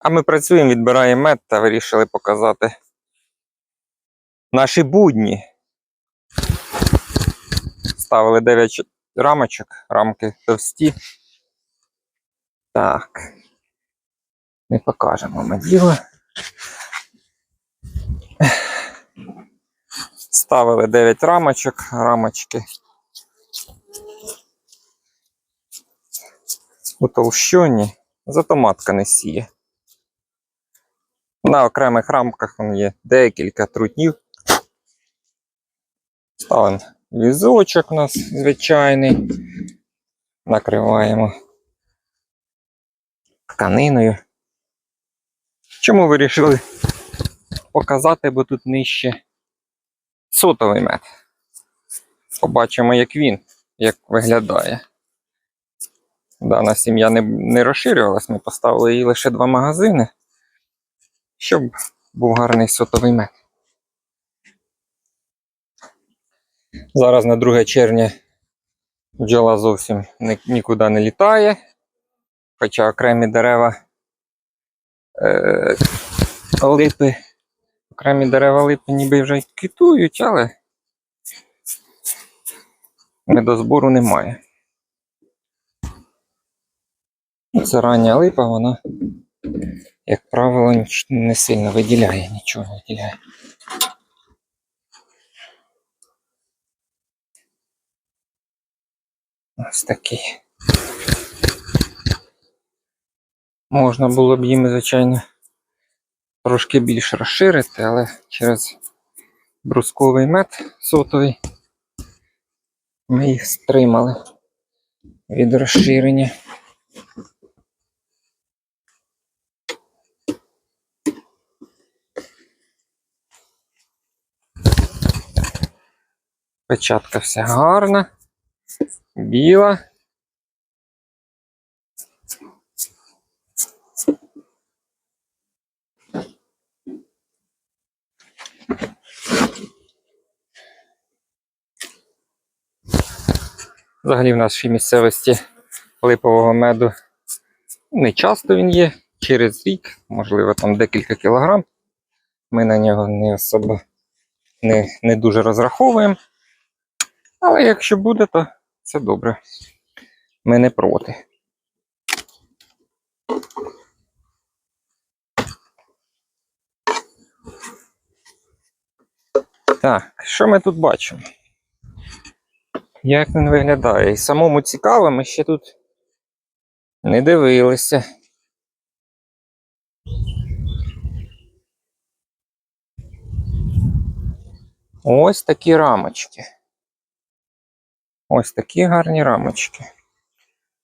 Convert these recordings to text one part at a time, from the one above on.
А ми працюємо, відбираємо мед та вирішили показати наші будні. Ставили 9 рамочок, рамки товсті. Так. Не покажемо ми. Ставили 9 рамочок, рамочки. Утолщені, зато матка не сіє. На окремих рамках є декілька трутнів. Ставимо візочок у нас звичайний. Накриваємо тканиною. Чому вирішили показати, бо тут нижче сотовий мед. Побачимо, як він, як виглядає. Дана сім'я не, не розширювалась, ми поставили їй лише два магазини, щоб був гарний сотовий мед. Зараз на 2 червня бджола зовсім нікуди не літає, хоча окремі дерева е, липи, окремі дерева липи ніби вже й квітують, але медозбору немає. Це рання липа, вона, як правило, не сильно виділяє, нічого не виділяє. Ось такий. Можна було б їм, звичайно, трошки більше розширити, але через брусковий мед сотовий ми їх стримали від розширення. Печатка вся гарна, біла. Взагалі в нашій місцевості липового меду не часто він є, через рік, можливо, там декілька кілограм. Ми на нього не особо не, не дуже розраховуємо. Але якщо буде, то це добре. Ми не проти. Так, що ми тут бачимо? Як він виглядає? І самому цікаво, ми ще тут не дивилися. Ось такі рамочки. Ось такі гарні рамочки.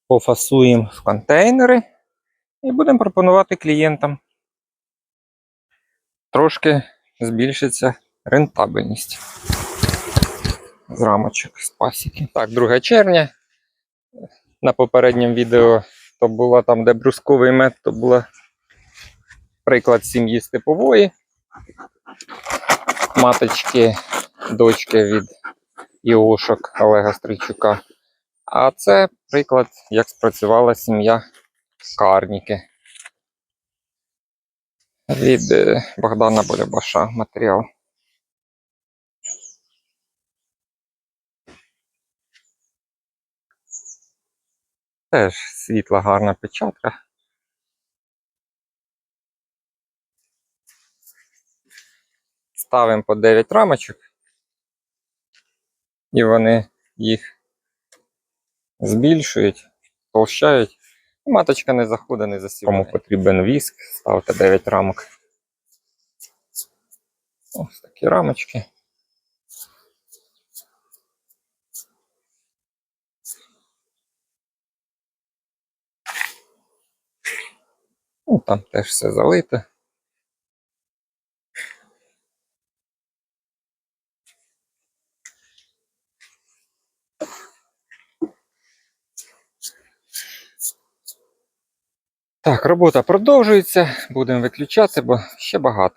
Пофасуємо в контейнери і будемо пропонувати клієнтам. Трошки збільшиться рентабельність з рамочок з пасіки. Так, 2 червня. На попередньому відео то було там, де брусковий мед, то була приклад сім'ї степової. Маточки, дочки від Іошок Олега Стрийчука. А це приклад, як спрацювала сім'я Карніки. Від е, Богдана Болябаша матеріал. Теж світла гарна печатка. Ставимо по 9 рамочок. І вони їх збільшують, толщають. Маточка не заходить, не засіває. Кому потрібен віск, ставте 9 рамок. Ось такі рамочки. Ну, там теж все залите. Так, робота продовжується. Будемо виключати, бо ще багато.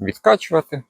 Відкачувати.